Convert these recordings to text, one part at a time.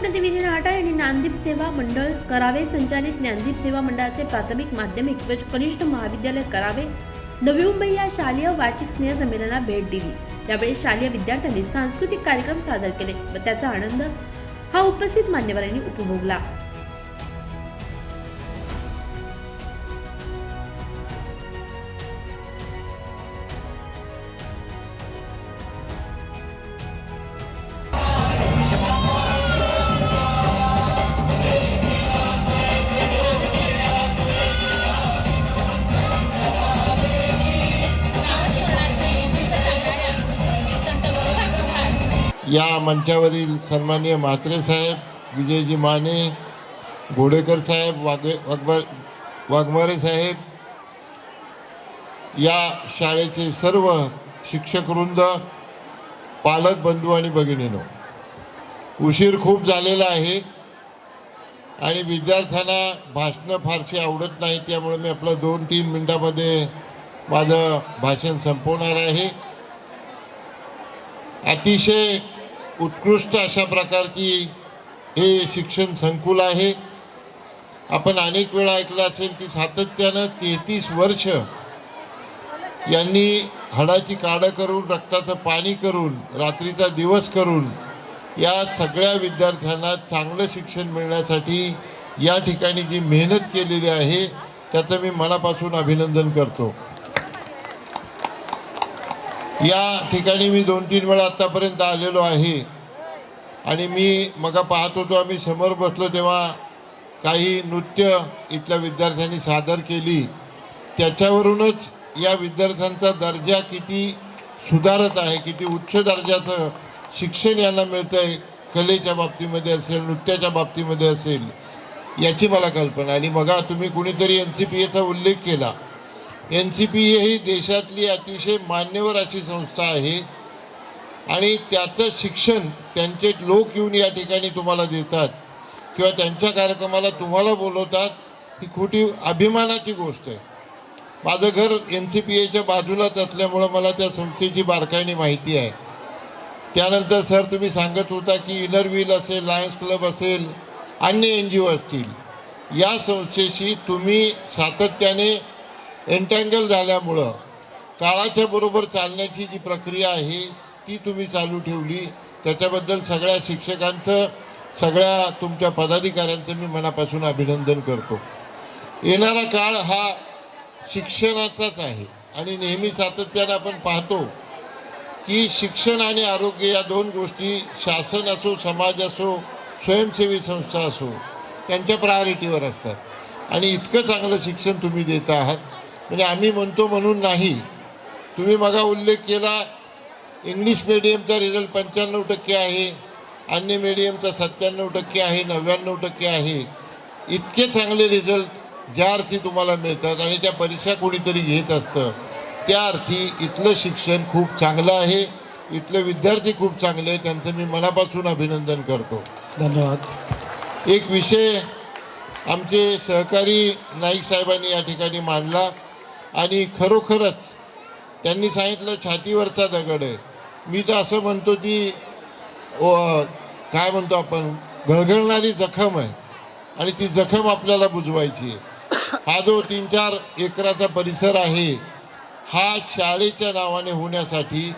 शिवसेना प्रतिनिधी नाटा यांनी ज्ञानदीप सेवा मंडळ करावे. संचालित ज्ञानदीप सेवा मंडळाचे प्राथमिक माध्यमिक व कनिष्ठ महाविद्यालय करावे. नवी मुंबई या शालेय वार्षिक स्नेह संमेलनाला भेट दिली. त्यावेळी शालेय विद्यार्थ्यांनी सांस्कृतिक कार्यक्रम सादर केले व त्याचा आनंद हा उपस्थित मान्यवरांनी उपभोगला. या मंचावरील सन्माननीय म्हात्रे साहेब विजयजी माने घोडेकर साहेब वागे वाघमारे वाघमारे साहेब या शाळेचे सर्व शिक्षकवृंद पालक बंधू आणि भगिनीनो उशीर खूप झालेला आहे आणि विद्यार्थ्यांना भाषणं फारशी आवडत नाही त्यामुळे मी आपलं दोन तीन मिनटामध्ये माझं भाषण संपवणार आहे. अतिशय उत्कृष्ट अशा प्रकारची हे शिक्षण संकुल आहे. आपण अनेक वेळा ऐकलं असेल की सातत्यानं तेहतीस वर्ष यांनी हाडाची काडं करून रक्ताचं पाणी करून रात्रीचा दिवस करून या सगळ्या विद्यार्थ्यांना चांगलं शिक्षण मिळण्यासाठी या ठिकाणी जी मेहनत केलेली आहे त्याचं मी मनापासून अभिनंदन करतो. या ठिकाणी मी दोन तीन वेळा आत्तापर्यंत आलेलो आहे. आणि मी मग पाहत होतो आम्ही समोर बसलो तेव्हा काही नृत्य इथल्या विद्यार्थ्यांनी सादर केली. त्याच्यावरूनच या विद्यार्थ्यांचा दर्जा किती सुधारत आहे किती उच्च दर्जाचं शिक्षण यांना मिळतं आहे कलेच्या बाबतीमध्ये असेल नृत्याच्या बाबतीमध्ये असेल याची मला कल्पना. आणि बघा तुम्ही कुणीतरी एन सी पी एचा उल्लेख केला. एन सी पी ही देशातली अतिशय मान्यवर अशी संस्था आहे. आणि त्याचं शिक्षण त्यांचे लोक येऊन या ठिकाणी तुम्हाला देतात किंवा त्यांच्या कार्यक्रमाला तुम्हाला बोलवतात ही खोटी अभिमानाची गोष्ट आहे. माझं घर एन सी पी एच्या बाजूलाच असल्यामुळं मला त्या संस्थेची बारकाईने माहिती आहे. त्यानंतर सर तुम्ही सांगत होता की इनर व्हील असेल लायन्स क्लब असेल अन्य एन जी ओ असतील. या संस्थेशी तुम्ही सातत्याने एन्टँगल झाल्यामुळं काळाच्या बरोबर चालण्याची जी प्रक्रिया आहे ती तुम्ही चालू ठेवली. त्याच्याबद्दल सगळ्या शिक्षकांचं सगळ्या तुमच्या पदाधिकाऱ्यांचं मी मनापासून अभिनंदन करतो. येणारा काळ हा शिक्षणाचाच आहे आणि नेहमी सातत्यानं आपण पाहतो की शिक्षण आणि आरोग्य या दोन गोष्टी शासन असो समाज असो स्वयंसेवी संस्था असो त्यांच्या प्रायोरिटीवर असतात. आणि इतकं चांगलं शिक्षण तुम्ही देत आहात. म्हणजे आम्ही म्हणतो म्हणून नाही. तुम्ही मगा उल्लेख केला इंग्लिश मिडियमचा रिझल्ट पंच्याण्णव टक्के आहे अन्य मिडियमचा सत्त्याण्णव टक्के आहे नव्याण्णव टक्के आहे. इतके चांगले रिझल्ट ज्या अर्थी तुम्हाला मिळतात आणि त्या परीक्षा कोणीतरी घेत असतं त्या अर्थी इथलं शिक्षण खूप चांगलं आहे इथले विद्यार्थी खूप चांगले आहेत त्यांचं मी मनापासून अभिनंदन करतो. धन्यवाद. एक विषय आमचे सहकारी नाईक साहेबांनी या ठिकाणी मांडला आणि खरोखरच त्यांनी सांगितलं छातीवरचा दगड आहे. मी तर असं म्हणतो की काय म्हणतो आपण घळघळणारी जखम आहे आणि ती जखम आपल्याला बुजवायची आहे. हा जो तीन चार एकराचा परिसर आहे हा शाळेच्या नावाने होण्यासाठी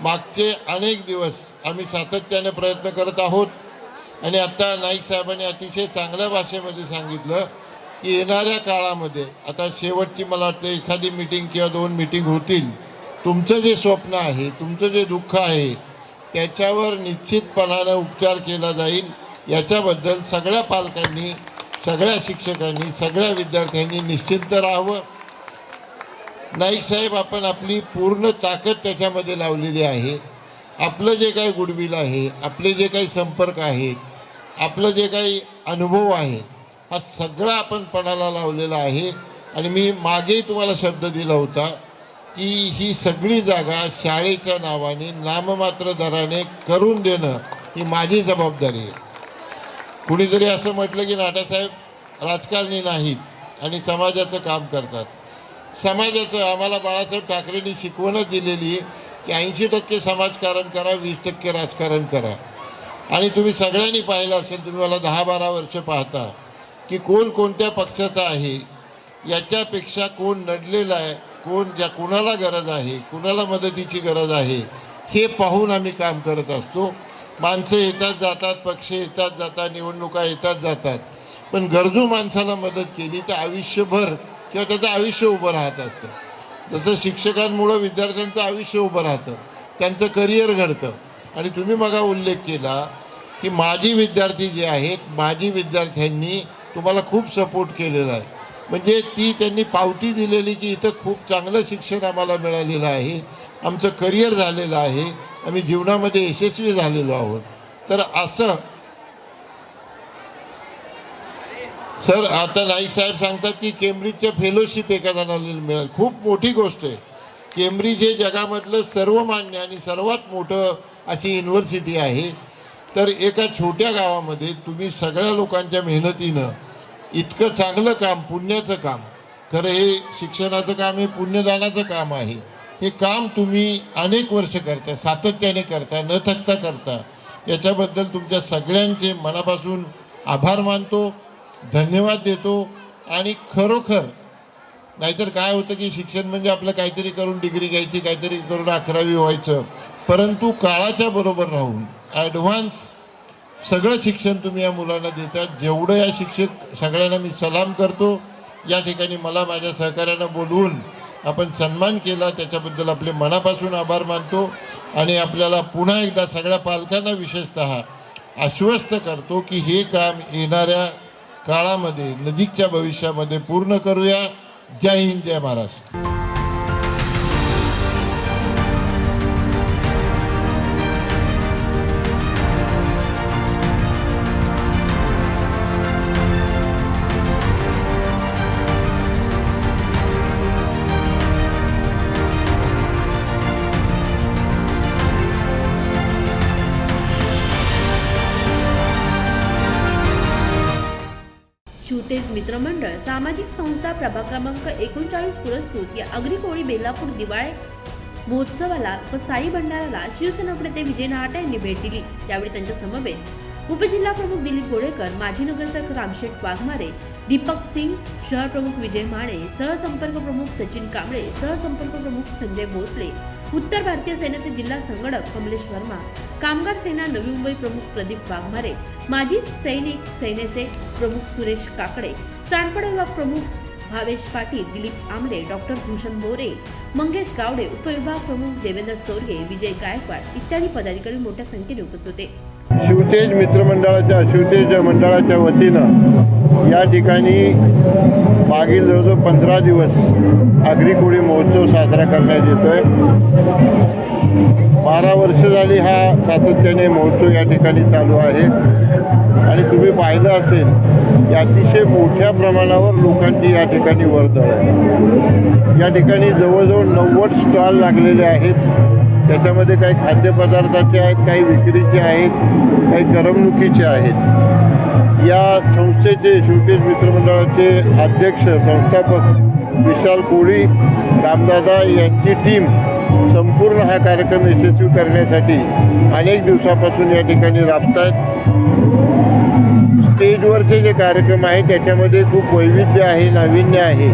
मागचे अनेक दिवस आम्ही सातत्याने प्रयत्न करत आहोत. आणि आत्ता नाईक साहेबांनी अतिशय चांगल्या भाषेमध्ये सांगितलं की येणाऱ्या काळामध्ये आता शेवटची मला वाटतं एखादी मिटिंग किंवा दोन मिटिंग होतील तुमचं जे स्वप्न आहे तुमचं जे दुःख आहे त्याच्यावर निश्चितपणानं उपचार केला जाईल याच्याबद्दल सगळ्या पालकांनी सगळ्या शिक्षकांनी सगळ्या विद्यार्थ्यांनी निश्चिंत राहावं. नाईक साहेब आपण आपली पूर्ण ताकद त्याच्यामध्ये लावलेली आहे. आपलं जे काही गुडविल आहे आपले जे काही संपर्क आहेत आपलं जे काही अनुभव आहे हा सगळा आपण पणाला लावलेला आहे. आणि मी मागेही तुम्हाला शब्द दिला होता की ही सगळी जागा शाळेच्या नावाने नाममात्र दराने करून देणं ही माझी जबाबदारी आहे. कुणीतरी असं म्हटलं की नाटासाहेब राजकारणी नाहीत आणि समाजाचं काम करतात. समाजाचं आम्हाला बाळासाहेब ठाकरेंनी शिकवणच दिलेली की ऐंशी टक्के समाजकारण करा वीस टक्के राजकारण करा. आणि तुम्ही सगळ्यांनी पाहिलं असेल तुम्ही मला दहा बारा वर्ष पाहता. की कोण कोणत्या पक्षाचा आहे याच्यापेक्षा कोण नडलेला आहे कोण ज्या कुणाला गरज आहे कुणाला मदतीची गरज आहे हे पाहून आम्ही काम करत असतो. माणसं येतात जातात पक्ष येतात जातात निवडणुका येतात जातात. पण गरजू माणसाला मदत केली तर आयुष्यभर किंवा त्याचं आयुष्य उभं राहत असतं. जसं शिक्षकांमुळं विद्यार्थ्यांचं आयुष्य उभं राहतं त्यांचं करिअर घडतं. आणि तुम्ही मगा उल्लेख केला की माजी विद्यार्थी जे आहेत माजी विद्यार्थ्यांनी तुम्हाला खूप सपोर्ट केलेला आहे. म्हणजे ती त्यांनी पावती दिलेली की इथं खूप चांगलं शिक्षण आम्हाला मिळालेलं आहे. आमचं करिअर झालेलं आहे. आम्ही जीवनामध्ये यशस्वी झालेलो आहोत. तर असं सर आता नाईक साहेब सांगतात की केम्ब्रिजचं फेलोशिप एका जणाला मिळेल. खूप मोठी गोष्ट आहे. केम्ब्रिज हे जगामधलं सर्वमान्य आणि सर्वात मोठं अशी युनिव्हर्सिटी आहे. तर एका छोट्या गावामध्ये तुम्ही सगळ्या लोकांच्या मेहनतीनं इतकं चांगलं काम पुण्याचं काम. खरं हे शिक्षणाचं काम हे पुण्यदानाचं काम आहे. हे काम तुम्ही अनेक वर्ष करता सातत्याने करता न थकता करता. याच्याबद्दल तुमच्या सगळ्यांचे मनापासून आभार मानतो धन्यवाद देतो आणि खरोखर नाहीतर काय होतं की शिक्षण म्हणजे आपलं काहीतरी करून डिग्री घ्यायची काहीतरी करून अकरावी व्हायचं. परंतु काळाच्या बरोबर राहून ॲडव्हान्स सगळं शिक्षण तुम्ही या मुलांना देतात जेवढं या शिक्षक सगळ्यांना मी सलाम करतो या ठिकाणी मला माझ्या सहकाऱ्यांना बोलवून आपण सन्मान केला. त्याच्याबद्दल आपले मनापासून आभार मानतो आणि आपल्याला पुन्हा एकदा सगळ्या पालकांना विशेषत आश्वस्त करतो की हे काम येणाऱ्या काळामध्ये नजीकच्या भविष्यामध्ये पूर्ण करूया. जय हिंद जय महाराष्ट्र. नुकतेच मित्रमंडळ सामाजिक संस्था प्रभाग क्रमांक एकोणचाळीस पुरस्कृत या अग्रिकोळी बेलापूर दिवाळे महोत्सवाला व साई भंडाराला शिवसेना प्रते विजय नहाटा यांनी भेट दिली. त्यावेळी त्यांच्या समवेत उपजिल्हा प्रमुख दिलीप गोडेकर माजी नगरसेवक रामशेठ वाघमारे दीपक सिंग शहर प्रमुख विजय माने सहसंपर्क प्रमुख सचिन कांबळे सहसंपर्क प्रमुख संजय भोसले उत्तर भारतीय सेनेचे जिल्हा संगणक कमलेश वर्मा कामगार सेना नवी मुंबई प्रमुख प्रदीप वाघमारे माजी सैनिक सेनेचे प्रमुख सुरेश काकडे सांडपड विभाग प्रमुख भावेश पाटील दिलीप आमले डॉक्टर भूषण बोरे मंगेश गावडे उपविभाग प्रमुख देवेंद्र चोरगे विजय गायकवाड इत्यादी पदाधिकारी मोठ्या संख्येने उपस्थित होते. शिवतेज मित्रमंडळाच्या शिवतेज मंडळाच्या वतीनं या ठिकाणी मागील जवळजवळ पंधरा दिवस आगरी महोत्सव साजरा करण्यात येतो आहे बारा वर्ष झाली हा सातत्याने महोत्सव या ठिकाणी चालू आहे. आणि तुम्ही पाहिलं असेल की अतिशय मोठ्या प्रमाणावर लोकांची या ठिकाणी वर्दळ आहे. या ठिकाणी जवळजवळ नव्वद स्टॉल लागलेले आहेत. त्याच्यामध्ये काही खाद्यपदार्थाचे आहेत काही विक्रीचे आहेत काही करमणुकीचे आहेत. या संस्थेचे शिवतेज मित्रमंडळाचे अध्यक्ष संस्थापक विशाल कोळी रामदादा यांची टीम संपूर्ण हा कार्यक्रम यशस्वी करण्यासाठी अनेक दिवसापासून या ठिकाणी राबत आहेत स्टेजवरचे जे कार्यक्रम आहे त्याच्यामध्ये खूप वैविध्य आहे नाविन्य आहे.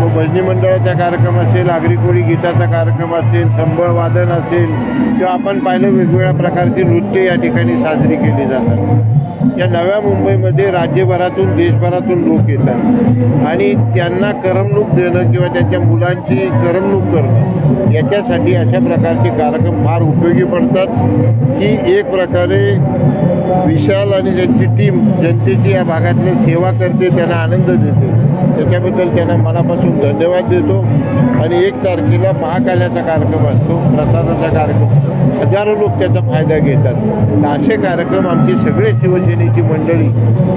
तो भजनी मंडळाचा कार्यक्रम असेल आगरी कोळी गीताचा कार्यक्रम असेल संबळ वादन असेल किंवा आपण पाहिलं वेगवेगळ्या प्रकारची नृत्य या ठिकाणी साजरी केली जातात. या नव्या मुंबईमध्ये राज्यभरातून देशभरातून लोक येतात. आणि त्यांना करमणूक देणं किंवा त्यांच्या मुलांची करमणूक करणं याच्यासाठी अशा प्रकारचे कार्यक्रम फार उपयोगी पडतात. ही एक प्रकारे विशाल आणि त्यांची टीम जनतेची या भागातली सेवा करते त्यांना आनंद देते. त्याच्याबद्दल त्यांना मनापासून धन्यवाद देतो. आणि एक तारखेला महाकाल्याचा कार्यक्रम असतो प्रसादाचा कार्यक्रम हजारो लोक त्याचा फायदा घेतात. तर असे कार्यक्रम आमची सगळे शिवसेनेची मंडळी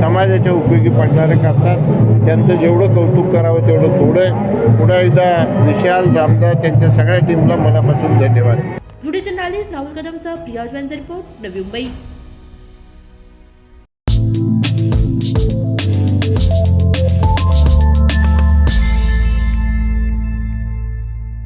समाजाच्या उपयोगी पडणारे करतात. त्यांचं जेवढं कौतुक करावं तेवढं थोडं आहे. पुन्हा एकदा विशाल रामदास त्यांच्या सगळ्या टीमला मनापासून धन्यवाद. व्हिडिओ जर्नालिस्ट राहुल कदमसह प्रिया रिपोर्ट नवी मुंबई.